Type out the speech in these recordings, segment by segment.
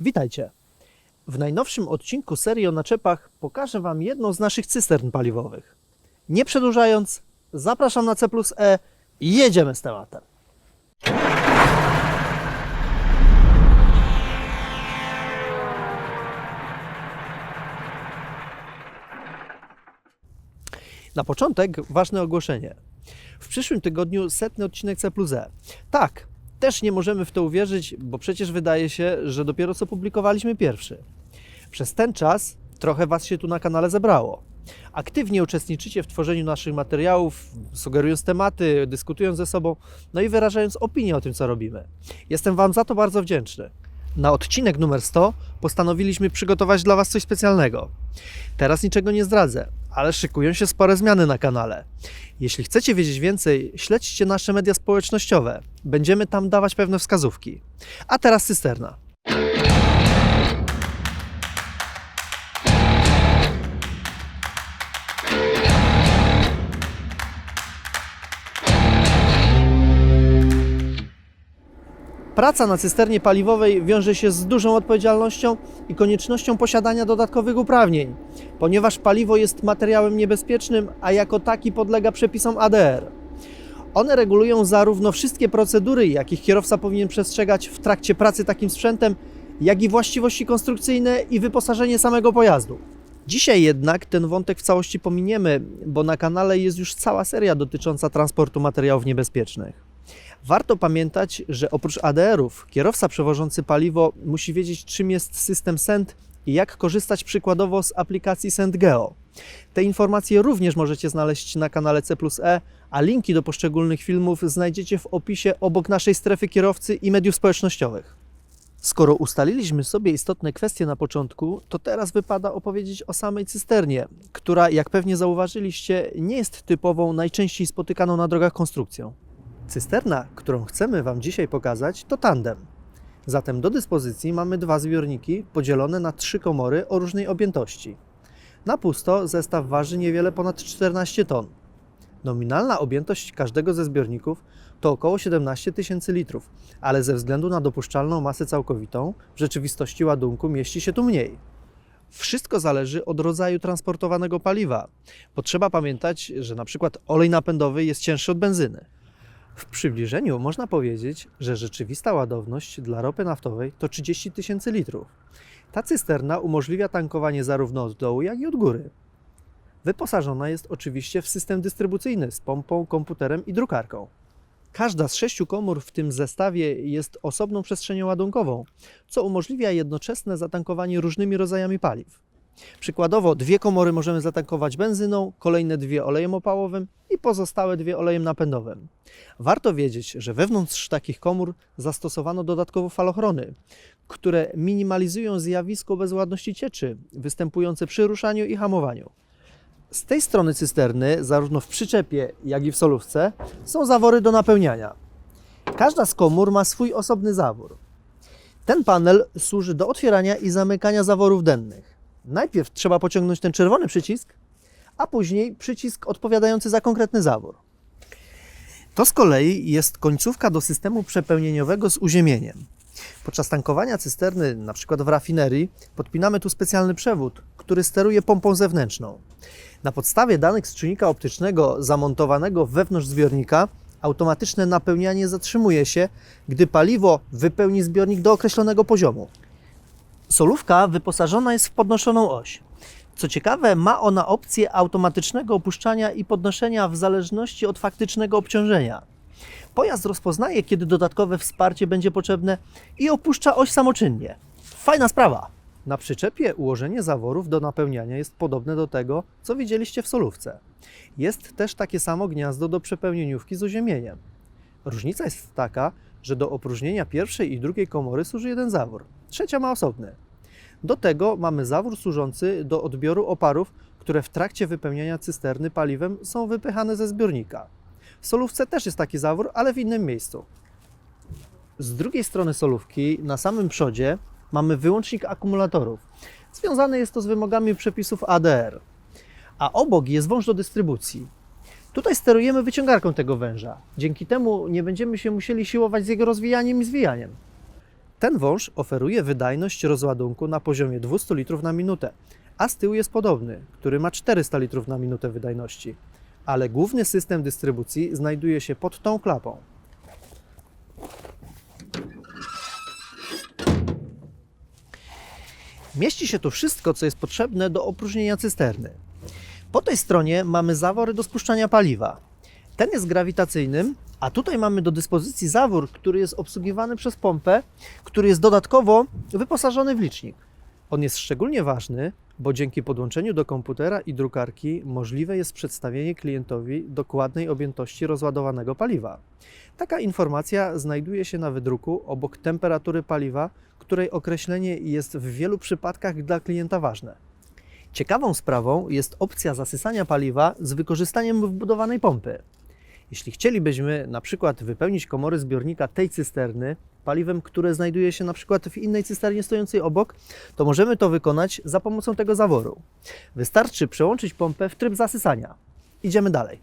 Witajcie. W najnowszym odcinku serii o naczepach pokażę Wam jedną z naszych cystern paliwowych. Nie przedłużając, zapraszam na C plus E i jedziemy z tematem. Na początek ważne ogłoszenie. W przyszłym tygodniu setny odcinek C plus E. Tak, też nie możemy w to uwierzyć, bo przecież wydaje się, że dopiero co publikowaliśmy pierwszy. Przez ten czas trochę Was się tu na kanale zebrało. Aktywnie uczestniczycie w tworzeniu naszych materiałów, sugerując tematy, dyskutując ze sobą, no i wyrażając opinię o tym, co robimy. Jestem Wam za to bardzo wdzięczny. Na odcinek numer 100 postanowiliśmy przygotować dla Was coś specjalnego. Teraz niczego nie zdradzę, ale szykują się spore zmiany na kanale. Jeśli chcecie wiedzieć więcej, śledźcie nasze media społecznościowe. Będziemy tam dawać pewne wskazówki. A teraz cysterna. Praca na cysternie paliwowej wiąże się z dużą odpowiedzialnością i koniecznością posiadania dodatkowych uprawnień, ponieważ paliwo jest materiałem niebezpiecznym, a jako taki podlega przepisom ADR. One regulują zarówno wszystkie procedury, jakich kierowca powinien przestrzegać w trakcie pracy takim sprzętem, jak i właściwości konstrukcyjne i wyposażenie samego pojazdu. Dzisiaj jednak ten wątek w całości pominiemy, bo na kanale jest już cała seria dotycząca transportu materiałów niebezpiecznych. Warto pamiętać, że oprócz ADR-ów kierowca przewożący paliwo musi wiedzieć, czym jest system SEND i jak korzystać przykładowo z aplikacji SendGeo. Te informacje również możecie znaleźć na kanale C E, a linki do poszczególnych filmów znajdziecie w opisie obok naszej strefy kierowcy i mediów społecznościowych. Skoro ustaliliśmy sobie istotne kwestie na początku, to teraz wypada opowiedzieć o samej cysternie, która, jak pewnie zauważyliście, nie jest typową, najczęściej spotykaną na drogach konstrukcją. Cysterna, którą chcemy Wam dzisiaj pokazać, to tandem. Zatem do dyspozycji mamy dwa zbiorniki podzielone na trzy komory o różnej objętości. Na pusto zestaw waży niewiele ponad 14 ton. Nominalna objętość każdego ze zbiorników to około 17 tysięcy litrów, ale ze względu na dopuszczalną masę całkowitą, w rzeczywistości ładunku mieści się tu mniej. Wszystko zależy od rodzaju transportowanego paliwa, bo trzeba pamiętać, że przykład olej napędowy jest cięższy od benzyny. W przybliżeniu można powiedzieć, że rzeczywista ładowność dla ropy naftowej to 30 tysięcy litrów. Ta cysterna umożliwia tankowanie zarówno od dołu, jak i od góry. Wyposażona jest oczywiście w system dystrybucyjny z pompą, komputerem i drukarką. Każda z sześciu komór w tym zestawie jest osobną przestrzenią ładunkową, co umożliwia jednoczesne zatankowanie różnymi rodzajami paliw. Przykładowo dwie komory możemy zatankować benzyną, kolejne dwie olejem opałowym i pozostałe dwie olejem napędowym. Warto wiedzieć, że wewnątrz takich komór zastosowano dodatkowo falochrony, które minimalizują zjawisko bezładności cieczy występujące przy ruszaniu i hamowaniu. Z tej strony cysterny, zarówno w przyczepie, jak i w solówce, są zawory do napełniania. Każda z komór ma swój osobny zawór. Ten panel służy do otwierania i zamykania zaworów dennych. Najpierw trzeba pociągnąć ten czerwony przycisk, a później przycisk odpowiadający za konkretny zawór. To z kolei jest końcówka do systemu przepełnieniowego z uziemieniem. Podczas tankowania cysterny, np. w rafinerii, podpinamy tu specjalny przewód, który steruje pompą zewnętrzną. Na podstawie danych z czujnika optycznego zamontowanego wewnątrz zbiornika, automatyczne napełnianie zatrzymuje się, gdy paliwo wypełni zbiornik do określonego poziomu. Solówka wyposażona jest w podnoszoną oś. Co ciekawe, ma ona opcję automatycznego opuszczania i podnoszenia w zależności od faktycznego obciążenia. Pojazd rozpoznaje, kiedy dodatkowe wsparcie będzie potrzebne i opuszcza oś samoczynnie. Fajna sprawa! Na przyczepie ułożenie zaworów do napełniania jest podobne do tego, co widzieliście w solówce. Jest też takie samo gniazdo do przepełnieniówki z uziemieniem. Różnica jest taka, że do opróżnienia pierwszej i drugiej komory służy jeden zawór, trzecia ma osobny. Do tego mamy zawór służący do odbioru oparów, które w trakcie wypełniania cysterny paliwem są wypychane ze zbiornika. W solówce też jest taki zawór, ale w innym miejscu. Z drugiej strony solówki, na samym przodzie, mamy wyłącznik akumulatorów. Związane jest to z wymogami przepisów ADR. A obok jest wąż do dystrybucji. Tutaj sterujemy wyciągarką tego węża. Dzięki temu nie będziemy się musieli siłować z jego rozwijaniem i zwijaniem. Ten wąż oferuje wydajność rozładunku na poziomie 200 litrów na minutę, a z tyłu jest podobny, który ma 400 litrów na minutę wydajności. Ale główny system dystrybucji znajduje się pod tą klapą. Mieści się tu wszystko, co jest potrzebne do opróżnienia cysterny. Po tej stronie mamy zawory do spuszczania paliwa. Ten jest grawitacyjnym, a tutaj mamy do dyspozycji zawór, który jest obsługiwany przez pompę, który jest dodatkowo wyposażony w licznik. On jest szczególnie ważny, bo dzięki podłączeniu do komputera i drukarki możliwe jest przedstawienie klientowi dokładnej objętości rozładowanego paliwa. Taka informacja znajduje się na wydruku obok temperatury paliwa, której określenie jest w wielu przypadkach dla klienta ważne. Ciekawą sprawą jest opcja zasysania paliwa z wykorzystaniem wbudowanej pompy. Jeśli chcielibyśmy na przykład wypełnić komory zbiornika tej cysterny paliwem, które znajduje się na przykład w innej cysternie stojącej obok, to możemy to wykonać za pomocą tego zaworu. Wystarczy przełączyć pompę w tryb zasysania. Idziemy dalej.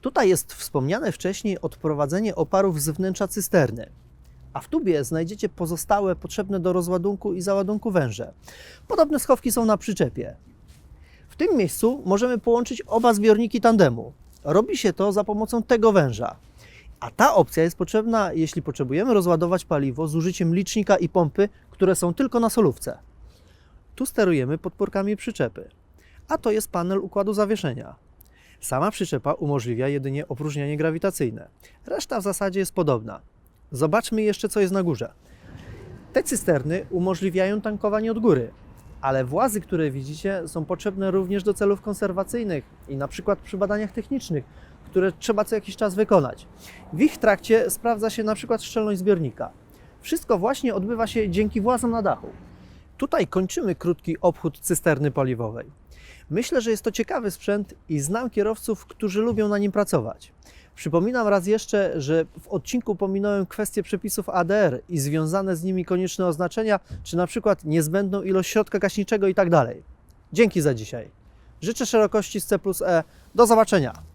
Tutaj jest wspomniane wcześniej odprowadzenie oparów z wnętrza cysterny, a w tubie znajdziecie pozostałe potrzebne do rozładunku i załadunku węże. Podobne schowki są na przyczepie. W tym miejscu możemy połączyć oba zbiorniki tandemu. Robi się to za pomocą tego węża. A ta opcja jest potrzebna, jeśli potrzebujemy rozładować paliwo z użyciem licznika i pompy, które są tylko na solówce. Tu sterujemy podporkami przyczepy, a to jest panel układu zawieszenia. Sama przyczepa umożliwia jedynie opróżnianie grawitacyjne. Reszta w zasadzie jest podobna. Zobaczmy jeszcze, co jest na górze. Te cysterny umożliwiają tankowanie od góry, ale włazy, które widzicie, są potrzebne również do celów konserwacyjnych i na przykład przy badaniach technicznych, które trzeba co jakiś czas wykonać. W ich trakcie sprawdza się na przykład szczelność zbiornika. Wszystko właśnie odbywa się dzięki włazom na dachu. Tutaj kończymy krótki obchód cysterny paliwowej. Myślę, że jest to ciekawy sprzęt i znam kierowców, którzy lubią na nim pracować. Przypominam raz jeszcze, że w odcinku pominąłem kwestię przepisów ADR i związane z nimi konieczne oznaczenia, czy na przykład niezbędną ilość środka gaśniczego i tak. Dzięki za dzisiaj. Życzę szerokości z C plus E. Do zobaczenia.